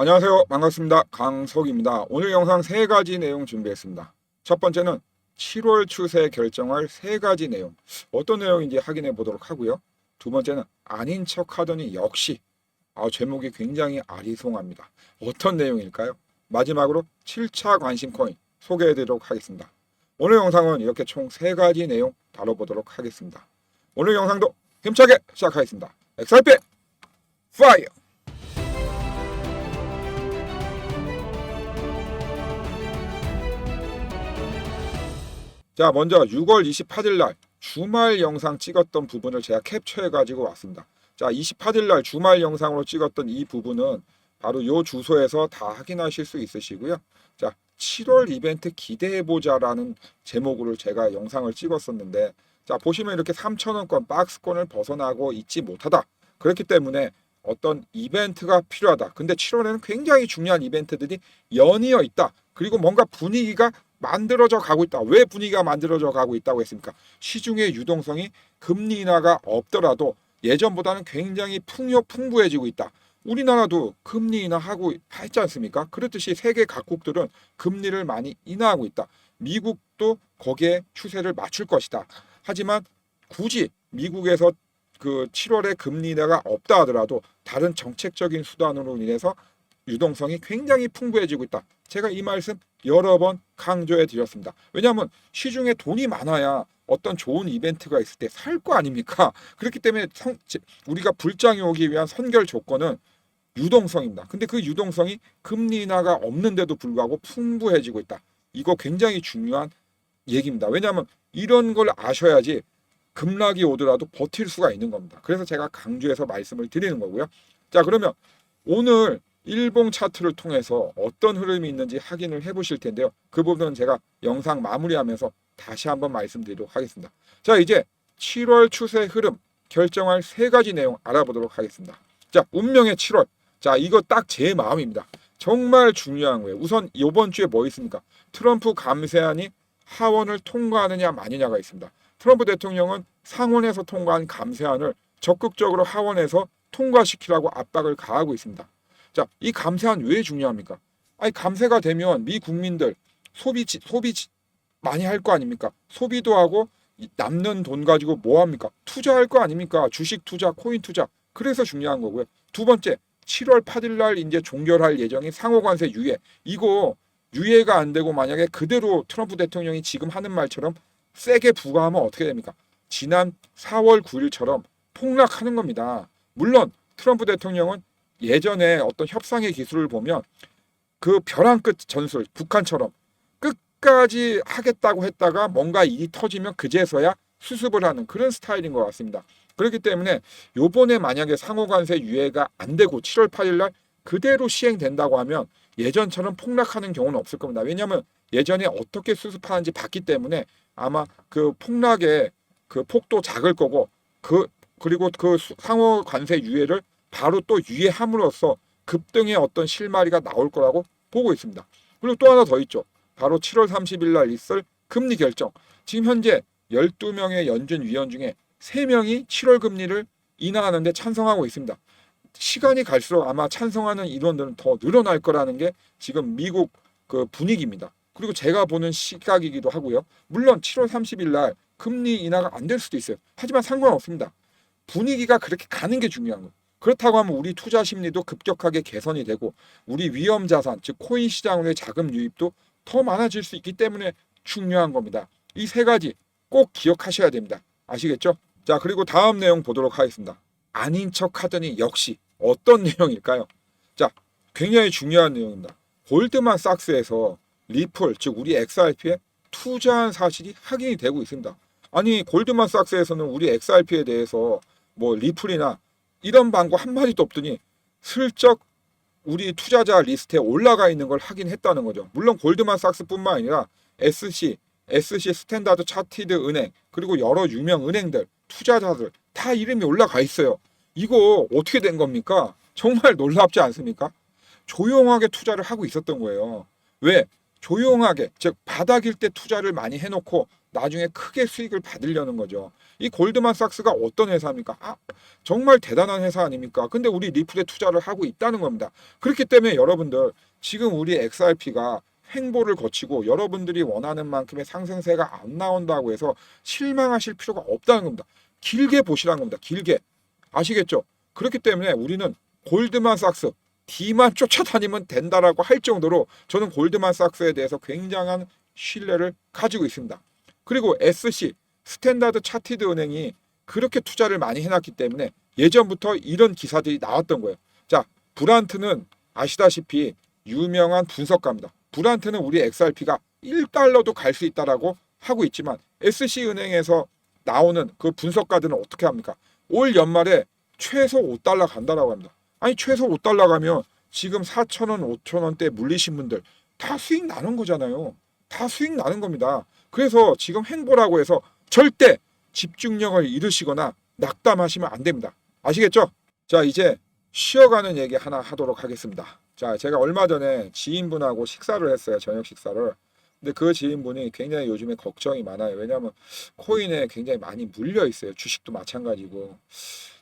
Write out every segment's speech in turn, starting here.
안녕하세요. 반갑습니다. 강석입니다. 오늘 영상 세 가지 내용 준비했습니다. 첫 번째는 7월 추세 결정할 세 가지 내용. 어떤 내용인지 확인해 보도록 하고요. 두 번째는 아닌 척 하더니 역시 아, 제목이 굉장히 아리송합니다. 어떤 내용일까요? 마지막으로 7차 관심 코인 소개해 드리도록 하겠습니다. 오늘 영상은 이렇게 총 세 가지 내용 다뤄보도록 하겠습니다. 오늘 영상도 힘차게 시작하겠습니다. XRP 파이어! 자, 먼저 6월 28일 날 주말 영상 찍었던 부분을 제가 캡처해 가지고 왔습니다. 자, 28일 날 주말 영상으로 찍었던 이 부분은 바로 요 주소에서 다 확인하실 수 있으시고요. 자, 7월 이벤트 기대해 보자라는 제목으로 제가 영상을 찍었었는데 자, 보시면 이렇게 3,000원권 박스권을 벗어나고 있지 못하다. 그렇기 때문에 어떤 이벤트가 필요하다. 근데 7월에는 굉장히 중요한 이벤트들이 연이어 있다. 그리고 뭔가 분위기가 만들어져 가고 있다. 왜 분위기가 만들어져 가고 있다고 했습니까? 시중의 유동성이 금리 인하가 없더라도 예전보다는 굉장히 풍요 풍부해지고 있다. 우리나라도 금리 인하하고 했지 않습니까? 그렇듯이 세계 각국들은 금리를 많이 인하하고 있다. 미국도 거기에 추세를 맞출 것이다. 하지만 굳이 미국에서 그 7월에 금리 인하가 없다 하더라도 다른 정책적인 수단으로 인해서 유동성이 굉장히 풍부해지고 있다. 제가 이 말씀 여러 번 강조해 드렸습니다. 왜냐하면 시중에 돈이 많아야 어떤 좋은 이벤트가 있을 때 살 거 아닙니까? 그렇기 때문에 성, 제- 우리가 불장이 오기 위한 선결 조건은 유동성입니다. 근데 그 유동성이 금리 인하가 없는데도 불구하고 풍부해지고 있다. 이거 굉장히 중요한 얘기입니다. 왜냐하면 이런 걸 아셔야지 급락이 오더라도 버틸 수가 있는 겁니다. 그래서 제가 강조해서 말씀을 드리는 거고요. 자, 그러면 오늘 일봉 차트를 통해서 어떤 흐름이 있는지 확인을 해 보실 텐데요. 그 부분은 제가 영상 마무리하면서 다시 한번 말씀드리도록 하겠습니다. 자, 이제 7월 추세 흐름 결정할 세 가지 내용 알아보도록 하겠습니다. 자, 운명의 7월. 자, 이거 딱 제 마음입니다. 정말 중요한 거예요. 우선 이번 주에 뭐 있습니까? 트럼프 감세안이 하원을 통과하느냐 마느냐가 있습니다. 트럼프 대통령은 상원에서 통과한 감세안을 적극적으로 하원에서 통과시키라고 압박을 가하고 있습니다. 자, 이 감세안 왜 중요합니까? 아니 감세가 되면 미 국민들 소비 지- 소비 지- 많이 할 거 아닙니까? 소비도 하고 이 남는 돈 가지고 뭐 합니까? 투자할 거 아닙니까? 주식 투자, 코인 투자. 그래서 중요한 거고요. 두 번째, 7월 8일 날 이제 종결할 예정인 상호 관세 유예. 이거 유예가 안 되고 만약에 그대로 트럼프 대통령이 지금 하는 말처럼 세게 부과하면 어떻게 됩니까? 지난 4월 9일처럼 폭락하는 겁니다. 물론 트럼프 대통령은 예전에 어떤 협상의 기술을 보면 그 벼랑 끝 전술 북한처럼 끝까지 하겠다고 했다가 뭔가 일이 터지면 그제서야 수습을 하는 그런 스타일인 것 같습니다. 그렇기 때문에 요번에 만약에 상호관세 유예가 안 되고 7월 8일 날 그대로 시행된다고 하면 예전처럼 폭락하는 경우는 없을 겁니다. 왜냐하면 예전에 어떻게 수습하는지 봤기 때문에 아마 그 폭락의 그 폭도 작을 거고 그 그리고 그 수- 상호 관세 유예를 바로 또 유예함으로써 급등의 어떤 실마리가 나올 거라고 보고 있습니다. 그리고 또 하나 더 있죠. 바로 7월 30일 날 있을 금리 결정. 지금 현재 12명의 연준 위원 중에 3명이 7월 금리를 인하하는 데 찬성하고 있습니다. 시간이 갈수록 아마 찬성하는 인원들은 더 늘어날 거라는 게 지금 미국 그 분위기입니다. 그리고 제가 보는 시각이기도 하고요. 물론 7월 30일 날 금리 인하가 안 될 수도 있어요. 하지만 상관없습니다. 분위기가 그렇게 가는 게 중요한 거예요. 그렇다고 하면 우리 투자 심리도 급격하게 개선이 되고 우리 위험 자산 즉 코인 시장으로의 자금 유입도 더 많아질 수 있기 때문에 중요한 겁니다. 이 세 가지 꼭 기억하셔야 됩니다. 아시겠죠? 자, 그리고 다음 내용 보도록 하겠습니다. 아닌 척 하더니 역시 어떤 내용일까요? 자, 굉장히 중요한 내용입니다. 골드만삭스에서 리플 즉 우리 XRP에 투자한 사실이 확인이 되고 있습니다. 아니 골드만삭스에서는 우리 XRP에 대해서 뭐 리플이나 이런 방구 한 마디도 없더니 슬쩍 우리 투자자 리스트에 올라가 있는 걸 확인했다는 거죠. 물론 골드만삭스뿐만 아니라 SC, SC 스탠다드 차티드 은행 그리고 여러 유명 은행들 투자자들 다 이름이 올라가 있어요. 이거 어떻게 된 겁니까? 정말 놀랍지 않습니까? 조용하게 투자를 하고 있었던 거예요. 왜? 조용하게 즉 바닥일 때 투자를 많이 해놓고 나중에 크게 수익을 받으려는 거죠. 이 골드만삭스가 어떤 회사입니까? 아, 정말 대단한 회사 아닙니까? 근데 우리 리플에 투자를 하고 있다는 겁니다. 그렇기 때문에 여러분들 지금 우리 XRP가 횡보를 거치고 여러분들이 원하는 만큼의 상승세가 안 나온다고 해서 실망하실 필요가 없다는 겁니다. 길게 보시라는 겁니다. 길게. 아시겠죠? 그렇기 때문에 우리는 골드만삭스 D만 쫓아다니면 된다라고 할 정도로 저는 골드만삭스에 대해서 굉장한 신뢰를 가지고 있습니다. 그리고 SC 스탠다드 차티드 은행이 그렇게 투자를 많이 해놨기 때문에 예전부터 이런 기사들이 나왔던 거예요. 자, 브란트는 아시다시피 유명한 분석가입니다. 브란트는 우리 XRP가 1달러도 갈 수 있다라고 하고 있지만 SC 은행에서 나오는 그 분석가들은 어떻게 합니까? 올 연말에 최소 5달러 간다라고 합니다. 아니 최소 5달러 가면 지금 4천원, 5천원대 물리신 분들 다 수익 나는 거잖아요. 다 수익 나는 겁니다. 그래서 지금 행보라고 해서 절대 집중력을 잃으시거나 낙담하시면 안 됩니다. 아시겠죠? 자, 이제 쉬어가는 얘기 하나 하도록 하겠습니다. 자, 제가 얼마 전에 지인분하고 식사를 했어요. 저녁 식사를. 근데 그 지인분이 굉장히 요즘에 걱정이 많아요. 왜냐하면 코인에 굉장히 많이 물려 있어요. 주식도 마찬가지고.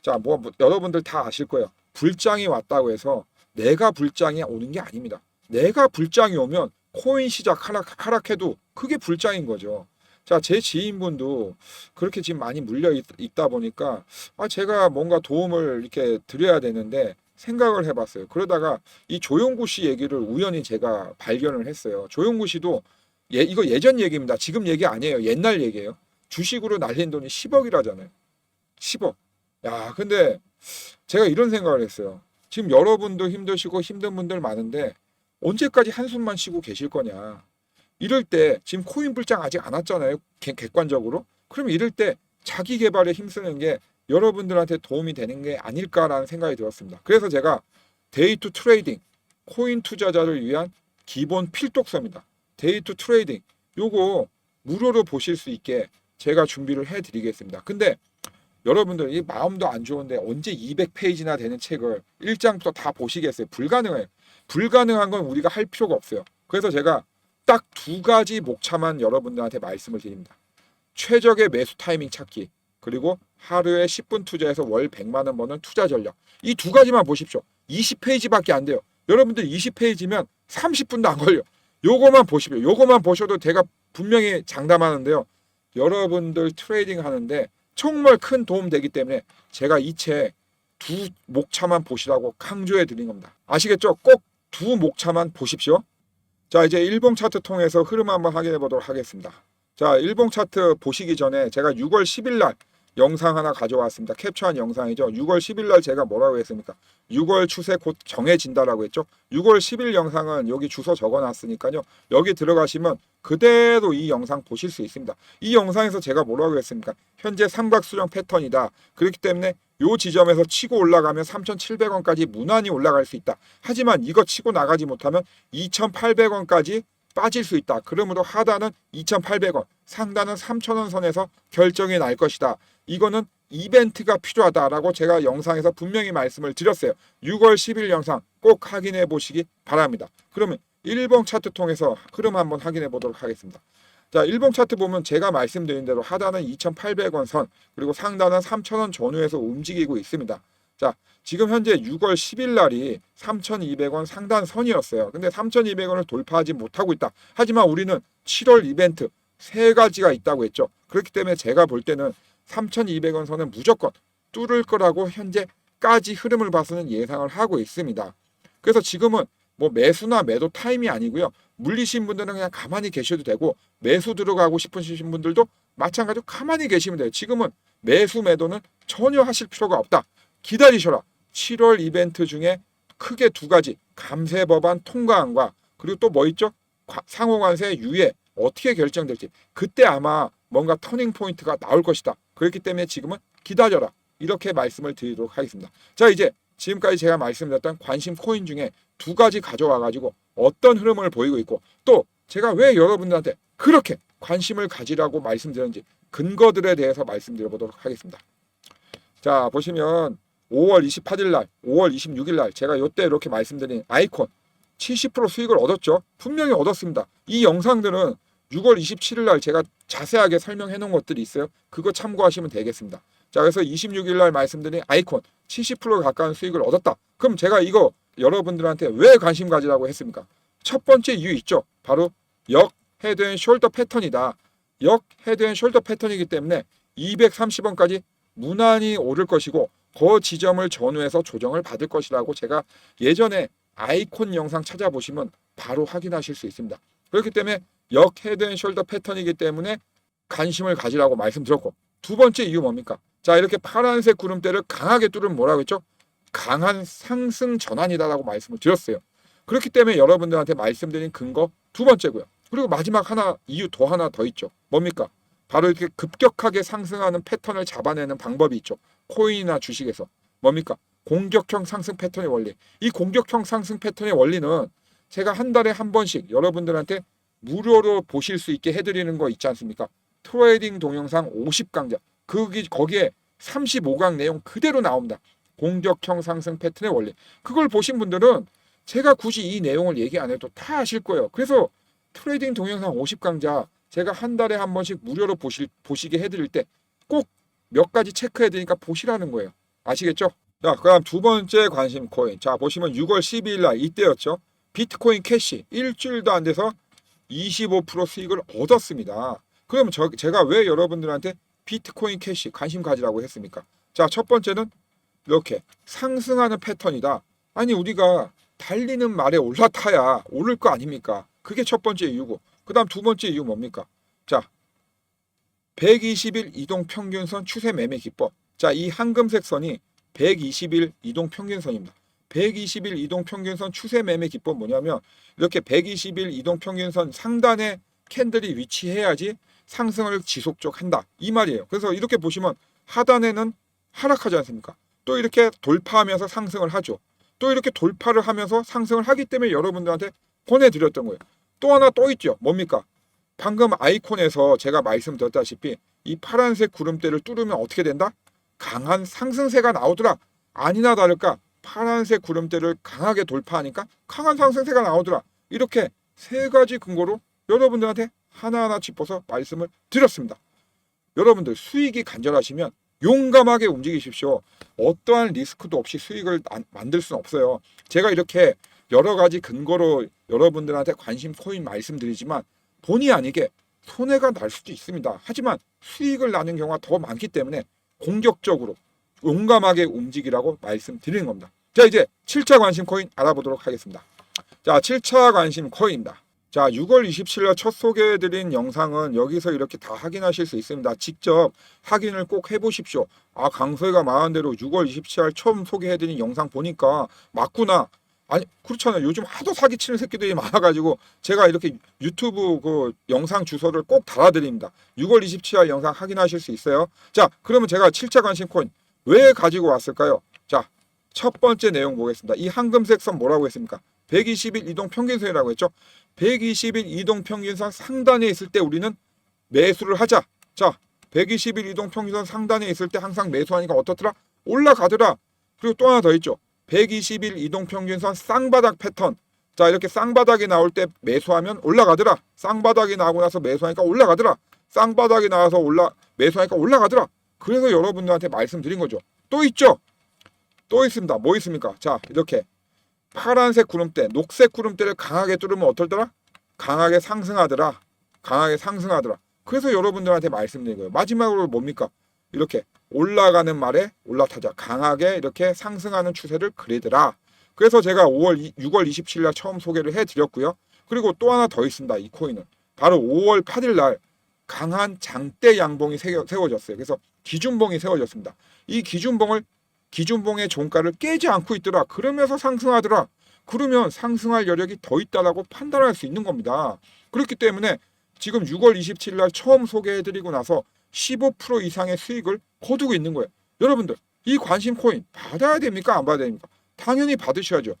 자, 뭐, 뭐 여러분들 다 아실 거예요. 불장이 왔다고 해서 내가 불장이 오는 게 아닙니다. 내가 불장이 오면 코인 시작 하락, 하락해도 그게 불장인 거죠. 자, 제 지인분도 그렇게 지금 많이 물려 있, 다 보니까 아, 제가 뭔가 도움을 이렇게 드려야 되는데 생각을 해봤어요. 그러다가 이 조용구 씨 얘기를 우연히 제가 발견을 했어요. 조용구 씨도 예, 이거 예전 얘기입니다. 지금 얘기 아니에요. 옛날 얘기예요. 주식으로 날린 돈이 10억이라잖아요. 10억. 야, 근데 제가 이런 생각을 했어요. 지금 여러분도 힘드시고 힘든 분들 많은데 언제까지 한숨만 쉬고 계실 거냐. 이럴 때 지금 코인 불장 아직 안 왔잖아요. 객- 객관적으로. 그럼 이럴 때 자기 개발에 힘쓰는 게 여러분들한테 도움이 되는 게 아닐까라는 생각이 들었습니다. 그래서 제가 데이 투 트레이딩 코인 투자자를 위한 기본 필독서입니다. 데이 투 트레이딩 요거 무료로 보실 수 있게 제가 준비를 해 드리겠습니다. 근데 여러분들 이 마음도 안 좋은데 언제 200페이지나 되는 책을 1장부터 다 보시겠어요? 불가능해요. 불가능한 건 우리가 할 필요가 없어요. 그래서 제가 딱 두 가지 목차만 여러분들한테 말씀을 드립니다. 최적의 매수 타이밍 찾기 그리고 하루에 10분 투자해서 월 100만 원 버는 투자 전략. 이 두 가지만 보십시오. 20페이지밖에 안 돼요. 여러분들 20페이지면 30분도 안 걸려. 요거만 보십시오. 요거만 보셔도 제가 분명히 장담하는데요. 여러분들 트레이딩 하는데 정말 큰 도움 되기 때문에 제가 이 책 두 목차만 보시라고 강조해 드린 겁니다. 아시겠죠? 꼭 두 목차만 보십시오. 자, 이제 일봉 차트 통해서 흐름 한번 확인해 보도록 하겠습니다. 자, 일봉 차트 보시기 전에 제가 6월 10일 날 영상 하나 가져왔습니다. 캡처한 영상이죠. 6월 10일 날 제가 뭐라고 했습니까? 6월 추세 곧 정해진다라고 했죠. 6월 10일 영상은 여기 주소 적어 놨으니까요. 여기 들어가시면 그대로 이 영상 보실 수 있습니다. 이 영상에서 제가 뭐라고 했습니까? 현재 삼각수령 패턴이다. 그렇기 때문에 요 지점에서 치고 올라가면 3,700원까지 무난히 올라갈 수 있다. 하지만 이거 치고 나가지 못하면 2,800원까지 빠질 수 있다. 그러므로 하단은 2,800원, 상단은 3,000원 선에서 결정이 날 것이다. 이거는 이벤트가 필요하다라고 제가 영상에서 분명히 말씀을 드렸어요. 6월 10일 영상 꼭 확인해 보시기 바랍니다. 그러면 일봉 차트 통해서 흐름 한번 확인해 보도록 하겠습니다. 자, 일봉 차트 보면 제가 말씀드린 대로 하단은 2,800원 선, 그리고 상단은 3,000원 전후에서 움직이고 있습니다. 자, 지금 현재 6월 10일 날이 3,200원 상단 선이었어요. 근데 3,200원을 돌파하지 못하고 있다. 하지만 우리는 7월 이벤트 세 가지가 있다고 했죠. 그렇기 때문에 제가 볼 때는 3,200원 선은 무조건 뚫을 거라고 현재까지 흐름을 봐서는 예상을 하고 있습니다. 그래서 지금은 뭐 매수나 매도 타임이 아니고요. 물리신 분들은 그냥 가만히 계셔도 되고 매수 들어가고 싶으신 분들도 마찬가지로 가만히 계시면 돼요. 지금은 매수 매도는 전혀 하실 필요가 없다. 기다리셔라. 7월 이벤트 중에 크게 두 가지 감세 법안 통과안과 그리고 또 뭐 있죠? 과- 상호관세 유예 어떻게 결정될지 그때 아마 뭔가 터닝 포인트가 나올 것이다. 그렇기 때문에 지금은 기다려라. 이렇게 말씀을 드리도록 하겠습니다. 자, 이제 지금까지 제가 말씀드렸던 관심 코인 중에 두 가지 가져와 가지고 어떤 흐름을 보이고 있고 또 제가 왜 여러분들한테 그렇게 관심을 가지라고 말씀드렸는지 근거들에 대해서 말씀드려 보도록 하겠습니다. 자, 보시면 5월 28일 날, 5월 26일 날 제가 요때 이렇게 말씀드린 아이콘 70% 수익을 얻었죠. 분명히 얻었습니다. 이 영상들은 6월 27일 날 제가 자세하게 설명해 놓은 것들이 있어요. 그거 참고하시면 되겠습니다. 자, 그래서 26일 날 말씀드린 아이콘 70% 가까운 수익을 얻었다. 그럼 제가 이거 여러분들한테 왜 관심 가지라고 했습니까? 첫 번째 이유 있죠. 바로 역 헤드 앤 숄더 패턴이다. 역 헤드 앤 숄더 패턴이기 때문에 230원까지 무난히 오를 것이고 그 지점을 전후해서 조정을 받을 것이라고 제가 예전에 아이콘 영상 찾아보시면 바로 확인하실 수 있습니다. 그렇기 때문에 역 헤드앤숄더 패턴이기 때문에 관심을 가지라고 말씀드렸고 두 번째 이유 뭡니까? 자 이렇게 파란색 구름대를 강하게 뚫으면 뭐라고 했죠? 강한 상승 전환이다라고 말씀을 드렸어요. 그렇기 때문에 여러분들한테 말씀드린 근거 두 번째고요. 그리고 마지막 하나 이유 더 하나 더 있죠. 뭡니까? 바로 이렇게 급격하게 상승하는 패턴을 잡아내는 방법이 있죠. 코인이나 주식에서 뭡니까? 공격형 상승 패턴의 원리. 이 공격형 상승 패턴의 원리는 제가 한 달에 한 번씩 여러분들한테 무료로 보실 수 있게 해드리는 거 있지 않습니까? 트레이딩 동영상 50강좌. 거기 거기에 35강 내용 그대로 나옵니다. 공격형 상승 패턴의 원리. 그걸 보신 분들은 제가 굳이 이 내용을 얘기 안 해도 다 아실 거예요. 그래서 트레이딩 동영상 50강좌 제가 한 달에 한 번씩 무료로 보실, 보시게 해드릴 때 꼭 몇 가지 체크해 드리니까 보시라는 거예요. 아시겠죠? 자, 그다음 두 번째 관심 코인. 자, 보시면 6월 12일 날 이때였죠. 비트코인 캐시 일주일도 안 돼서 25% 수익을 얻었습니다. 그럼 저, 제가 왜 여러분들한테 비트코인 캐시 관심 가지라고 했습니까? 자, 첫 번째는 이렇게 상승하는 패턴이다. 아니, 우리가 달리는 말에 올라타야 오를 거 아닙니까? 그게 첫 번째 이유고. 그 다음 두 번째 이유 뭡니까? 자, 120일 이동 평균선 추세 매매 기법. 자, 이 황금색 선이 120일 이동 평균선입니다. 120일 이동 평균선 추세 매매 기법 뭐냐면 이렇게 120일 이동 평균선 상단에 캔들이 위치해야지 상승을 지속적으로 한다. 이 말이에요. 그래서 이렇게 보시면 하단에는 하락하지 않습니까? 또 이렇게 돌파하면서 상승을 하죠. 또 이렇게 돌파를 하면서 상승을 하기 때문에 여러분들한테 보내드렸던 거예요. 또 하나 또 있죠. 뭡니까? 방금 아이콘에서 제가 말씀드렸다시피 이 파란색 구름대를 뚫으면 어떻게 된다? 강한 상승세가 나오더라. 아니나 다를까 파란색 구름대를 강하게 돌파하니까 강한 상승세가 나오더라. 이렇게 세 가지 근거로 여러분들한테 하나하나 짚어서 말씀을 드렸습니다. 여러분들 수익이 간절하시면 용감하게 움직이십시오. 어떠한 리스크도 없이 수익을 안- 만들 수는 없어요. 제가 이렇게 여러 가지 근거로 여러분들한테 관심 코인 말씀드리지만 본의 아니게 손해가 날 수도 있습니다. 하지만 수익을 나는 경우가 더 많기 때문에 공격적으로 용감하게 움직이라고 말씀드리는 겁니다. 자, 이제 7차 관심 코인 알아보도록 하겠습니다. 자, 7차 관심 코인입니다. 자, 6월 27일 날첫 소개해드린 영상은 여기서 이렇게 다 확인하실 수 있습니다. 직접 확인을 꼭 해보십시오. 아, 강소희가 말한 대로 6월 27일 날 처음 소개해드린 영상 보니까 맞구나. 아니, 그렇잖아요. 요즘 하도 사기치는 새끼들이 많아가지고 제가 이렇게 유튜브 그 영상 주소를 꼭 달아드립니다. 6월 27일 영상 확인하실 수 있어요. 자, 그러면 제가 7차 관심 코인 왜 가지고 왔을까요? 자, 첫 번째 내용 보겠습니다. 이 황금색 선 뭐라고 했습니까? 120일 이동 평균선이라고 했죠. 120일 이동 평균선 상단에 있을 때 우리는 매수를 하자. 자, 120일 이동 평균선 상단에 있을 때 항상 매수하니까 어떻더라? 올라가더라. 그리고 또 하나 더 있죠. 120일 이동 평균선 쌍바닥 패턴. 자, 이렇게 쌍바닥이 나올 때 매수하면 올라가더라. 쌍바닥이 나오고 나서 매수하니까 올라가더라. 쌍바닥이 나와서 올라 매수하니까 올라가더라. 그래서 여러분들한테 말씀드린 거죠. 또 있죠. 또 있습니다. 뭐 있습니까? 자, 이렇게 파란색 구름대, 녹색 구름대를 강하게 뚫으면 어떨더라? 강하게 상승하더라. 강하게 상승하더라. 그래서 여러분들한테 말씀드린 거예요. 마지막으로 뭡니까? 이렇게 올라가는 말에 올라타자. 강하게 이렇게 상승하는 추세를 그리더라. 그래서 제가 5월 6월 27일 날 처음 소개를 해 드렸고요. 그리고 또 하나 더 있습니다. 이 코인은 바로 5월 8일 날 강한 장대 양봉이 세워- 세워졌어요. 그래서 기준봉이 세워졌습니다. 이 기준봉을 기준봉의 종가를 깨지 않고 있더라. 그러면서 상승하더라. 그러면 상승할 여력이 더 있다라고 판단할 수 있는 겁니다. 그렇기 때문에 지금 6월 27일 날 처음 소개해드리고 나서 15% 이상의 수익을 거두고 있는 거예요. 여러분들 이 관심 코인 받아야 됩니까? 안 받아야 됩니까? 당연히 받으셔야죠.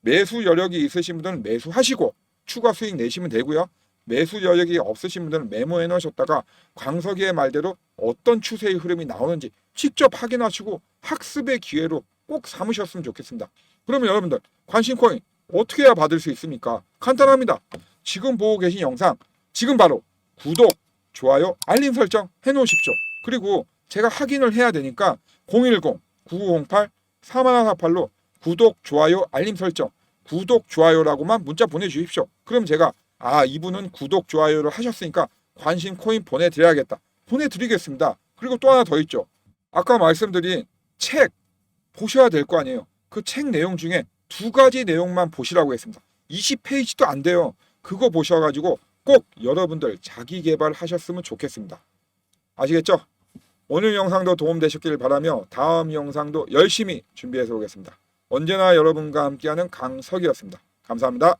매수 여력이 있으신 분들은 매수하시고 추가 수익 내시면 되고요. 매수 여력이 없으신 분들은 메모해 놓으셨다가 광석이의 말대로 어떤 추세의 흐름이 나오는지 직접 확인하시고 학습의 기회로 꼭 삼으셨으면 좋겠습니다. 그러면 여러분들 관심 코인 어떻게 해야 받을 수 있습니까? 간단합니다. 지금 보고 계신 영상 지금 바로 구독, 좋아요, 알림 설정 해 놓으십시오. 그리고 제가 확인을 해야 되니까 010-9908-3148로 구독, 좋아요, 알림 설정, 구독, 좋아요라고만 문자 보내주십시오. 그럼 제가 아 이분은 구독, 좋아요를 하셨으니까 관심 코인 보내드려야겠다. 보내드리겠습니다. 그리고 또 하나 더 있죠. 아까 말씀드린 책 보셔야 될 거 아니에요. 그 책 내용 중에 두 가지 내용만 보시라고 했습니다. 20페이지도 안 돼요. 그거 보셔가지고 꼭 여러분들 자기 개발하셨으면 좋겠습니다. 아시겠죠? 오늘 영상도 도움되셨길 바라며 다음 영상도 열심히 준비해서 오겠습니다. 언제나 여러분과 함께하는 강석이었습니다. 감사합니다.